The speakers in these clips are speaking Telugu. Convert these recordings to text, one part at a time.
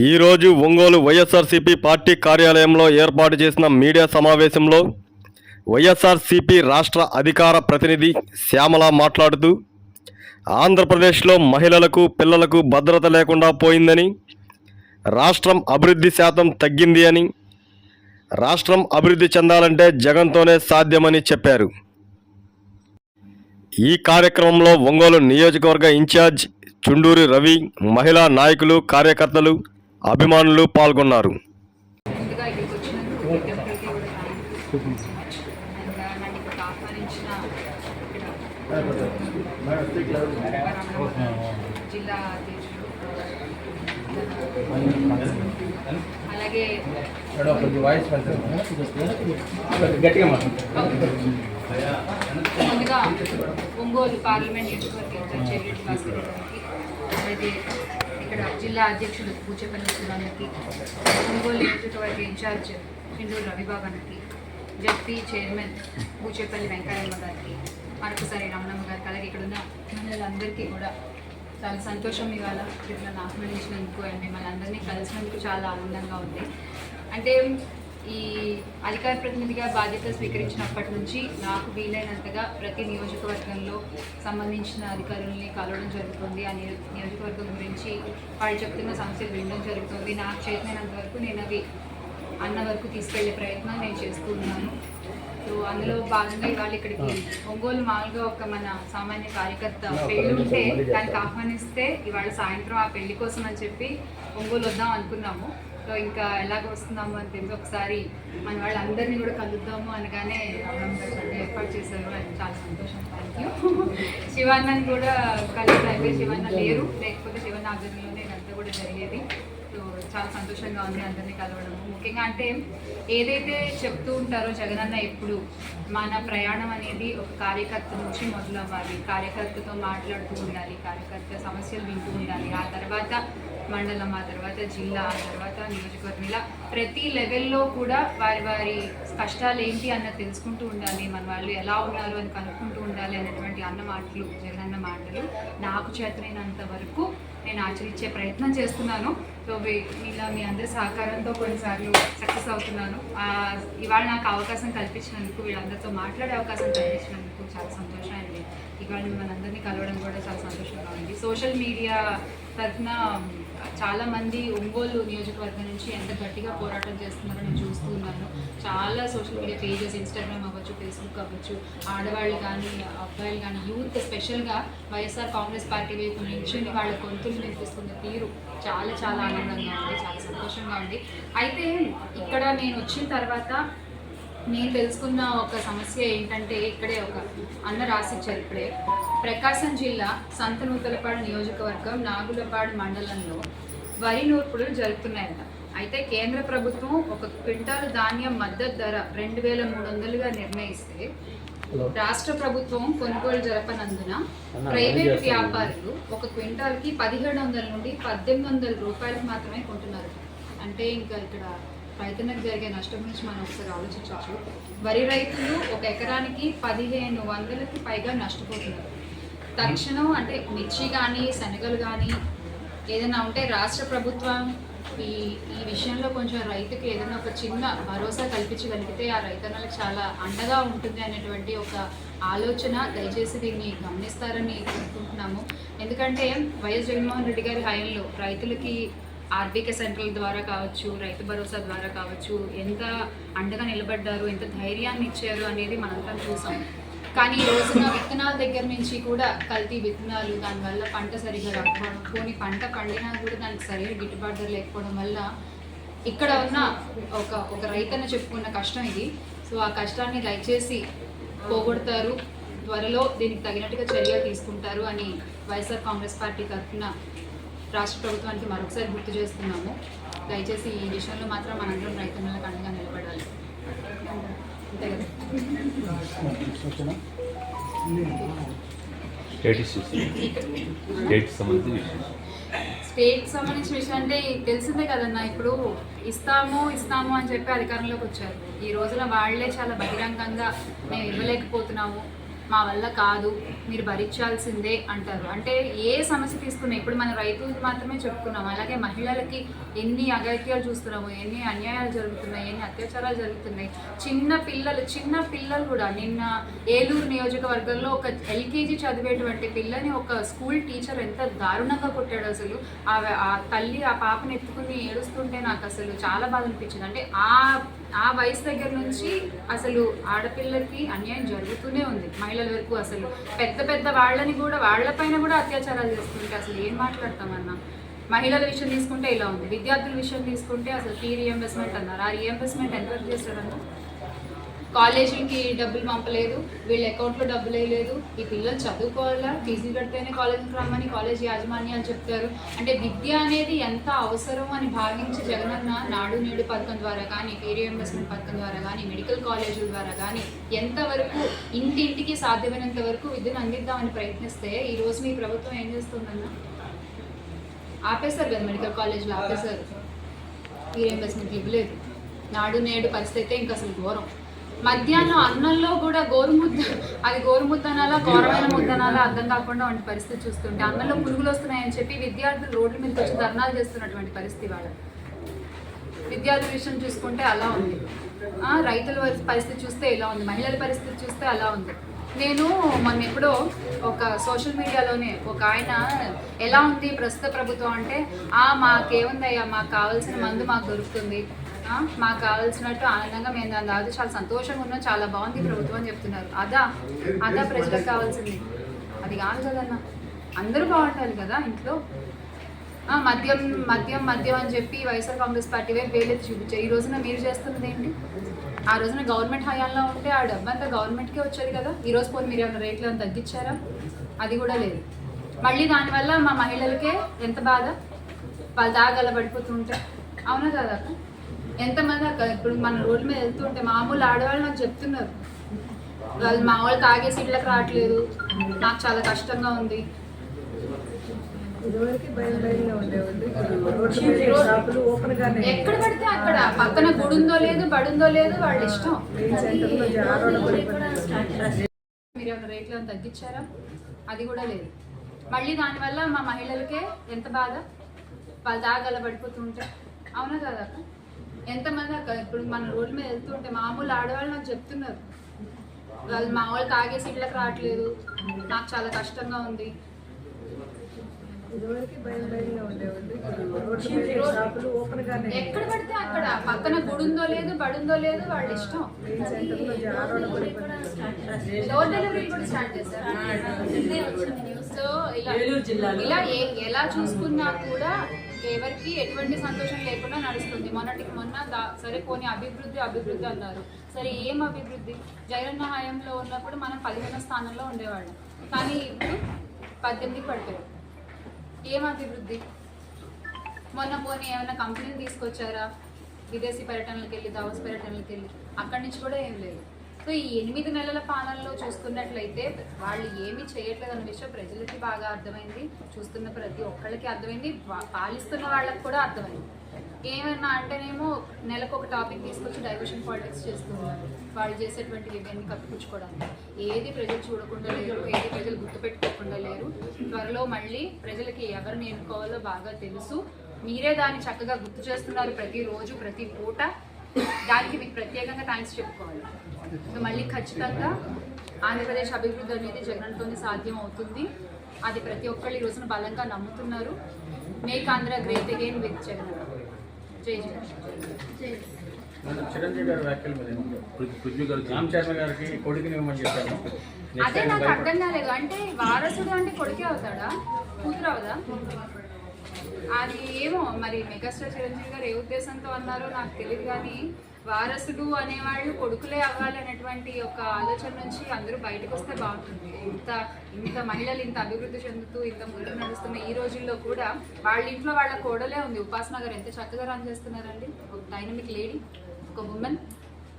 ఈరోజు ఒంగోలు వైఎస్ఆర్సీపీ పార్టీ కార్యాలయంలో ఏర్పాటు చేసిన మీడియా సమావేశంలో వైఎస్ఆర్సీపీ రాష్ట్ర అధికార ప్రతినిధి శ్యామల మాట్లాడుతూ ఆంధ్రప్రదేశ్లో మహిళలకు పిల్లలకు భద్రత లేకుండా పోయిందని రాష్ట్రం అభివృద్ధి శాతం తగ్గింది అని రాష్ట్రం అభివృద్ధి చెందాలంటే జగన్తోనే సాధ్యమని చెప్పారు. ఈ కార్యక్రమంలో ఒంగోలు నియోజకవర్గ ఇన్ఛార్జ్ చుండూరి రవి మహిళా నాయకులు కార్యకర్తలు అభిమానులు పాల్గొన్నారు. జిల్లా అలాగే ముందుగా ఒంగోలు పార్లమెంట్ నియోజకవర్గ ఇన్ఛార్జ్ ఇక్కడ జిల్లా అధ్యక్షుడు పూచేపల్లి శివానికి ఒంగోలు నియోజకవర్గ ఇన్ఛార్జ్ చిండూరు రవిబాబన్నకి జడ్పీ చైర్మన్ పూచేపల్లి వెంకయ్యమ్మ గారికి మరొకసారి రమణమ్మ గారికి అలాగే ఇక్కడ ఉన్న మహిళలందరికీ కూడా చాలా సంతోషం ఇవాళ ఇట్లా ఆహ్వానించినందుకు అండ్ మిమ్మల్ని అందరినీ కలిసినందుకు చాలా ఆనందంగా ఉంది. అంటే ఈ అధికార ప్రతినిధిగా బాధ్యత స్వీకరించినప్పటి నుంచి నాకు వీలైనంతగా ప్రతి నియోజకవర్గంలో సంబంధించిన అధికారుల్ని కలవడం జరుగుతుంది. ఆ నియో- నియోజకవర్గం గురించి వాళ్ళు చెప్తున్న సమస్యలు వినడం జరుగుతుంది. నాకు చేతనైనంత వరకు నేను అవి అన్న వరకు తీసుకెళ్ళే ప్రయత్నం నేను చేస్తూ ఉన్నాను. సో అందులో భాగంగా ఇవాళ ఇక్కడికి ఒంగోలు మామూలుగా ఒక మన సామాన్య కార్యకర్త పెళ్ళి ఉంటే దానికి ఆహ్వానిస్తే ఇవాళ సాయంత్రం ఆ పెళ్ళి కోసం అని చెప్పి ఒంగోలు వద్దాం అనుకున్నాము. సో ఇంకా ఎలాగ వస్తున్నాము అని తెలిసి ఒకసారి మన వాళ్ళందరినీ కూడా కలుద్దాము అనగానే ఏర్పాటు చేశారు అది చాలా సంతోషం. థ్యాంక్ యూ శివాన్నని కూడా కలిసి అయిపోయి శివన్న లేరు. లేకపోతే శివన్న ఆధ్వర్యంలోనే ఇదంతా కూడా జరిగేది. చాలా సంతోషంగా ఉంది అందరినీ కలవడం ముఖ్యంగా అంటే ఏదైతే చెప్తూ ఉంటారో జగనన్న ఎప్పుడు మన ప్రయాణం అనేది ఒక కార్యకర్త నుంచి మొదలవ్వాలి. కార్యకర్తతో మాట్లాడుతూ ఉండాలి కార్యకర్త సమస్యలు వింటూ ఉండాలి. ఆ తర్వాత మండలం ఆ తర్వాత జిల్లా ఆ తర్వాత నియోజకవర్గం ఇలా ప్రతి లెవెల్లో కూడా వారి వారి కష్టాలు ఏంటి అన్నది తెలుసుకుంటూ ఉండాలి. మన వాళ్ళు ఎలా ఉన్నారు అని కనుక్కుంటూ ఉండాలి అనేటువంటి అన్న మాటలు జగనన్న మాటలు నాకు చేతనైనంత వరకు నేను ఆచరించే ప్రయత్నం చేస్తున్నాను. సో ఇలా మీ అందరి సహకారంతో కొన్నిసార్లు సక్సెస్ అవుతున్నాను. ఇవాళ నాకు అవకాశం కల్పించినందుకు వీళ్ళందరితో మాట్లాడే అవకాశం కల్పించినందుకు చాలా సంతోషం అండి. ఇవాళ మనందరినీ కలవడం కూడా చాలా సంతోషంగా ఉంది. సోషల్ మీడియా తరఫున చాలా మంది ఒంగోలు నియోజకవర్గం నుంచి ఎంత గట్టిగా పోరాటం చేస్తున్నారో నేను చూస్తూ ఉన్నాను. చాలా సోషల్ మీడియా పేజెస్ ఇన్స్టాగ్రామ్ అవ్వచ్చు ఫేస్బుక్ అవ్వచ్చు ఆడవాళ్ళు కానీ అబ్బాయిలు కానీ యూత్ స్పెషల్గా వైఎస్ఆర్ కాంగ్రెస్ పార్టీ వైపు నుంచి వాళ్ళ గొంతులు వినిపిస్తున్న తీరు చాలా చాలా ఆనందంగా ఉంది చాలా సంతోషంగా ఉంది. అయితే ఇక్కడ నేను వచ్చిన తర్వాత నేను తెలుసుకున్న ఒక సమస్య ఏంటంటే ఇక్కడే ఒక అన్న రాసిచ్చారు ఇప్పుడే ప్రకాశం జిల్లా సంతనూతలపాడు నియోజకవర్గం నాగులపాడు మండలంలో వరి నూర్పులు జరుగుతున్నాయట అయితే కేంద్ర ప్రభుత్వం ఒక క్వింటాలు ధాన్యం మద్దతు ధర రెండు వేల మూడు వందలుగా నిర్ణయిస్తే రాష్ట్ర ప్రభుత్వం కొనుగోలు జరపనందున ప్రైవేట్ వ్యాపారులు ఒక క్వింటాల్కి పదిహేడు వందల నుండి పద్దెనిమిది వందల రూపాయలకు మాత్రమే కొంటున్నారు. అంటే ఇంకా ఇక్కడ రైతులకు జరిగే నష్టం గురించి మనం ఒకసారి ఆలోచించవచ్చు. వరి రైతులు ఒక ఎకరానికి పదిహేను వందలకి పైగా నష్టపోతున్నారు. తక్షణం అంటే మిర్చి కానీ శనగలు కానీ ఏదైనా ఉంటే రాష్ట్ర ప్రభుత్వం ఈ ఈ విషయంలో కొంచెం రైతుకి ఏదైనా ఒక చిన్న భరోసా కల్పించగలిగితే ఆ రైతన్నలకు చాలా అండగా ఉంటుంది అనేటువంటి ఒక ఆలోచన దయచేసి దీన్ని గమనిస్తారని కోరుకుంటున్నాము ఎందుకంటే వైఎస్ జగన్మోహన్ రెడ్డి గారి హయాంలో రైతులకి ఆర్బీకే సెంటర్ల ద్వారా కావచ్చు రైతు భరోసా ద్వారా కావచ్చు ఎంత అండగా నిలబడ్డారు ఎంత ధైర్యాన్ని ఇచ్చారు అనేది మనంతా చూసాం. కానీ ఈ రోజున విత్తనాల దగ్గర నుంచి కూడా కల్తీ విత్తనాలు దానివల్ల పంట సరిగా రాకపోవడం పోనీ పంట పండినా కూడా దానికి సరైన గిట్టుబాటు ధర లేకపోవడం వల్ల ఇక్కడ ఉన్న ఒక ఒక రైతన్న చెప్పుకున్న కష్టం ఇది. సో ఆ కష్టాన్ని దయచేసి పోగొడతారు. త్వరలో దీనికి తగినట్టుగా చర్యలు తీసుకుంటారు అని వైఎస్ఆర్ కాంగ్రెస్ పార్టీ తరఫున రాష్ట్ర ప్రభుత్వానికి మరొకసారి గుర్తు చేస్తున్నాము. దయచేసి ఈ విషయంలో మాత్రం మనందరం రైతన్నలకు అండగా నిలబడాలి. అంతే కదా? స్టేట్ సంబంధించిన విషయం అంటే తెలిసిందే కదన్న ఇప్పుడు ఇస్తాము ఇస్తాము అని చెప్పి అధికారంలోకి వచ్చారు. ఈ రోజున వాళ్ళే చాలా బహిరంగంగా మేము ఇవ్వలేకపోతున్నాము. మా వల్ల కాదు మీరు భరించాల్సిందే అంటారు. అంటే ఏ సమస్య తీసుకున్నా ఇప్పుడు మన రైతులకు మాత్రమే చెప్పుకున్నాం అలాగే మహిళలకి ఎన్ని అగత్యాలు చూస్తున్నాము ఎన్ని అన్యాయాలు జరుగుతున్నాయి ఎన్ని అత్యాచారాలు జరుగుతున్నాయి. చిన్న పిల్లలు చిన్న పిల్లలు కూడా నిన్న ఏలూరు నియోజకవర్గంలో ఒక ఎల్కేజీ చదివేటువంటి పిల్లని ఒక స్కూల్ టీచర్ ఎంత దారుణంగా కొట్టాడు అసలు. ఆ ఆ తల్లి ఆ పాపని ఎత్తుకుని ఏడుస్తుంటే నాకు అసలు చాలా బాధ అనిపించింది. అంటే ఆ ఆ వయసు దగ్గర నుంచి అసలు ఆడపిల్లకి అన్యాయం జరుగుతూనే ఉంది. మహిళల వరకు అసలు పెద్ద పెద్ద వాళ్ళని కూడా వాళ్ళపైన కూడా అత్యాచారాలు చేస్తుంటే అసలు ఏం మాట్లాడతామన్నా? మహిళల విషయం తీసుకుంటే ఇలా ఉంది. విద్యార్థుల విషయం తీసుకుంటే అసలు ఫీ రీఎంబర్స్మెంట్ అన్నారు. ఆ రీఎంబర్స్మెంట్ ఎంతవరకు చేస్తారన్నా కాలేజీకి డబ్బులు పంపలేదు వీళ్ళ అకౌంట్లో డబ్బులు వేయలేదు. ఈ పిల్లలు చదువుకోవాలా? ఫీజులు కడితేనే కాలేజీకి రమ్మని కాలేజ్ యాజమాన్యాలు చెప్తారు. అంటే విద్య అనేది ఎంత అవసరం అని భావించి జగనన్న నాడు నేడు పథకం ద్వారా కానీ పీ రీఎంబర్స్మెంట్ పథకం ద్వారా కానీ మెడికల్ కాలేజీల ద్వారా కానీ ఎంతవరకు ఇంటింటికి సాధ్యమైనంత వరకు విద్యను అందిద్దామని ప్రయత్నిస్తే ఈ రోజు మీ ప్రభుత్వం ఏం చేస్తుందన్న? ఆపేశారు కదా మెడికల్ కాలేజీలు ఆపేశారు. ఈ రీఎంబర్స్మెంట్ ఇవ్వలేదు. నాడు నేడు పరిస్థితి అయితే ఇంకా అసలు ఘోరం. మధ్యాహ్నం అన్నంలో కూడా గోరుముద్ద అది గోరుముద్దనాలా ఘోరమైన ముద్దనాలా అర్థం కాకుండా వంటి పరిస్థితి చూస్తుంటే అన్నంలో పురుగులు వస్తున్నాయని చెప్పి విద్యార్థులు రోడ్ల మీద వచ్చి ధర్నాలు చేస్తున్నటువంటి పరిస్థితి వాళ్ళ. విద్యార్థుల విషయం చూసుకుంటే అలా ఉంది. రైతుల పరిస్థితి చూస్తే ఇలా ఉంది. మహిళల పరిస్థితి చూస్తే అలా ఉంది. నేను మొన్న ఎప్పుడో ఒక సోషల్ మీడియాలోనే ఒక ఆయన ఎలా ఉంది ప్రస్తుత ప్రభుత్వం అంటే ఆ మాకేముందయ్యా మాకు కావాల్సిన మందు మాకు దొరుకుతుంది. మాకు కావాల్సినట్టు ఆనందంగా మేము దాని తాగితే చాలా సంతోషంగా ఉన్నాం చాలా బాగుంది ప్రభుత్వం అని చెప్తున్నారు. అదా అదా ప్రజలకు కావాల్సింది. అది కాదు కదన్నా. అందరూ బాగుంటారు కదా ఇంట్లో. మద్యం మద్యం మద్యం అని చెప్పి వైఎస్ఆర్ కాంగ్రెస్ పార్టీ వైపు వేలెత్తి చూపించారు. ఈ రోజున మీరు చేస్తున్నది ఏంటి? ఆ రోజున గవర్నమెంట్ హయాంలో ఉంటే ఆ డబ్బంతా గవర్నమెంట్కే వచ్చేది కదా. ఈ రోజు పోనీ మీరు ఏమైనా రేట్లు ఏమైనా తగ్గించారా? అది కూడా లేదు. మళ్ళీ దానివల్ల మా మహిళలకే ఎంత బాధ? వాళ్ళు తాగల పడిపోతుంటే అవునా కదా? ఎంతమంది అక్క? ఇప్పుడు మన రోడ్ల మీద వెళ్తుంటే మామూలు ఆడవాళ్ళు నాకు చెప్తున్నారు. వాళ్ళు మా వాళ్ళు తాగే సీట్లకు రావట్లేదు. నాకు చాలా కష్టంగా ఉంది. ఎక్కడ పడితే అక్కడ. పక్కన గుడి ఉందో లేదు బడుందో లేదు వాళ్ళ ఇష్టం. మీరు ఏమైనా రేట్లు ఏమైనా తగ్గించారా? అది కూడా లేదు. మళ్ళీ దానివల్ల మా మహిళలకే ఎంత బాధ? వాళ్ళు తాగల పడిపోతుంటే అవునా కదా అక్క? ఎంతమంది అక్క? ఇప్పుడు మన రోడ్ల మీద వెళ్తుంటే మామూలు ఆడవాళ్ళు నాకు చెప్తున్నారు. వాళ్ళు మా వాళ్ళు తాగే సీట్లకు రావట్లేదు. నాకు చాలా కష్టంగా ఉంది. రోడ్డు ఎక్కడ పడితే అక్కడ. పక్కన గుడి ఉందో లేదు బడుందో లేదు వాళ్ళ ఇష్టం. డోర్ డెలివరీ కూడా స్టార్ట్ చేశారు సో ఇలా ఇలా ఏ- ఎలా చూసుకున్నా కూడా ఎవరికి ఎటువంటి సంతోషం లేకుండా నడుస్తుంది. మొన్నటికి మొన్న దా- సరే పోనీ అభివృద్ధి అభివృద్ధి అన్నారు. సరే ఏం అభివృద్ధి? జగన్ హయాంలో ఉన్నప్పుడు మనం పదిహేనో స్థానంలో ఉండేవాళ్ళం. కానీ ఇప్పుడు పద్దెనిమిది పడిపోయాం ఏం అభివృద్ధి? మొన్న పోనీ ఏమైనా కంపెనీలు తీసుకొచ్చారా? విదేశీ పర్యటనలకు వెళ్ళి దావస్ పర్యటనలకు వెళ్ళి అక్కడి నుంచి కూడా ఏం లేదు. సో ఈ ఎనిమిది నెలల పాలనలో చూసుకున్నట్లయితే వాళ్ళు ఏమీ చేయట్లేదు అన్న విషయం ప్రజలకి బాగా అర్థమైంది. చూస్తున్న ప్రతి ఒక్కళ్ళకి అర్థమైంది. పాలిస్తున్న వాళ్ళకి కూడా అర్థమైంది. ఏమన్నా అంటేనేమో నెలకు ఒక టాపిక్ తీసుకొచ్చి డైవర్షన్ పాలిటిక్స్ చేస్తున్నారు వాళ్ళు చేసేటువంటి ఇవన్నీ కప్పిపుచ్చుకోవడానికి. ఏది ప్రజలు చూడకుండా లేరు ఏది ప్రజలు గుర్తుపెట్టుకోకుండా లేరు. త్వరలో మళ్ళీ ప్రజలకి ఎవరిని ఎన్నుకోవాలో బాగా తెలుసు. మీరే దాన్ని చక్కగా గుర్తు చేస్తున్నారు ప్రతిరోజు ప్రతి పూట. దానికి మీకు ప్రత్యేకంగా థ్యాంక్స్ చెప్పుకోవాలి. మళ్ళీ ఖచ్చితంగా ఆంధ్రప్రదేశ్ అభివృద్ధి అనేది జగన్తోనే సాధ్యం అవుతుంది. అది ప్రతి ఒక్కళ్ళు ఈ రోజున బలంగా నమ్ముతున్నారు. Make Andhra great again with Jagan జై జగన్ మన చిరంజీవి గారి వ్యాఖ్యల మీద ఏమంటారు? పృథ్వీ పృథ్వీ గారు రామ్ చరణ్ గారికి కొడుకుని ఇవ్వమని చెప్పాను నెక్స్ట్ అదే నాకు అర్థం కాలేదు. అంటే వారసుడు అంటే కొడుకే అవుతాడా? కూతురు అవదా? అది ఏమో మరి మెగాస్టార్ చిరంజీవి గారు ఏ ఉద్దేశంతో అన్నారో నాకు తెలియదు కానీ వారసుడు అనేవాళ్ళు కొడుకులే అవ్వాలి అనేటువంటి ఒక ఆలోచన నుంచి అందరూ బయటకు వస్తే బాగుంటుంది. ఇంత ఇంత మహిళలు ఇంత అభివృద్ధి చెందుతూ ఇంత ముందుకు నడుస్తున్న ఈ రోజుల్లో కూడా వాళ్ళ ఇంట్లో వాళ్ళ కోడలే ఉంది. ఉపాసన గారు ఎంత చక్కగా రన్ చేస్తున్నారండి. ఒక డైనమిక్ లేడీ ఒక ఉమెన్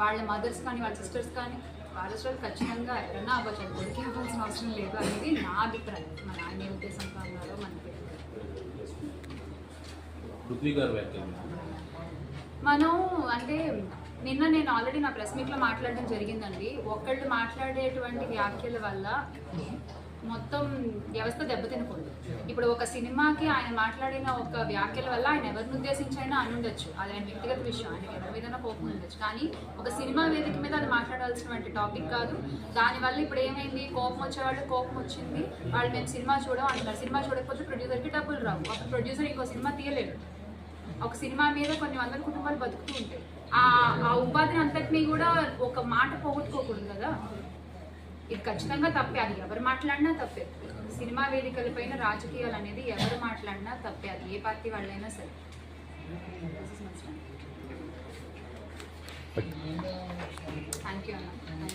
వాళ్ళ మదర్స్ కానీ వాళ్ళ సిస్టర్స్ కానీ వారసులు ఖచ్చితంగా ఎవరన్నా అవ్వచ్చు. కొడుకు ఇవ్వాల్సిన అవసరం లేదు అనేది నా అభిప్రాయం. మా నాన్న ఏ కావాలో మనకి పృథ్వీ గారు వ్యాఖ్యలు. మనం అంటే నిన్న నేను ఆల్రెడీ నా ప్రెస్ మీట్లో మాట్లాడడం జరిగిందండి. ఒకళ్ళు మాట్లాడేటువంటి వ్యాఖ్యల వల్ల మొత్తం వ్యవస్థ దెబ్బతినకూడదు ఇప్పుడు ఒక సినిమాకి ఆయన మాట్లాడిన ఒక వ్యాఖ్యల వల్ల ఆయన ఎవరిని ఉద్దేశించైనా అని ఉండొచ్చు. అది ఆయన వ్యక్తిగత విషయం ఆయన ఎవరి మీదైనా కోపం ఉండొచ్చు. కానీ ఒక సినిమా వేదిక మీద అది మాట్లాడాల్సినటువంటి టాపిక్ కాదు. దానివల్ల ఇప్పుడు ఏమైంది? కోపం వచ్చేవాళ్ళు కోపం వచ్చింది. వాళ్ళు మేము సినిమా చూడం అంటున్నారు సినిమా చూడకపోతే ప్రొడ్యూసర్కి డబ్బులు రావు. ఒక ప్రొడ్యూసర్ ఇంకో సినిమా తీయలేడు. ఒక సినిమా మీద కొన్ని వందల కుటుంబాలు బతుకుతూ ఉంటాయి. ఆ ఆ ఉపాధిని అంతటినీ కూడా ఒక మాట పోగొట్టుకోకూడదు కదా? ఇది ఖచ్చితంగా తప్పే. అది ఎవరు మాట్లాడినా తప్పే. సినిమా వేదికలపైన రాజకీయాలు అనేది ఎవరు మాట్లాడినా తప్పే. అది ఏ పార్టీ వాళ్ళైనా సరే. థ్యాంక్ యూ అన్న.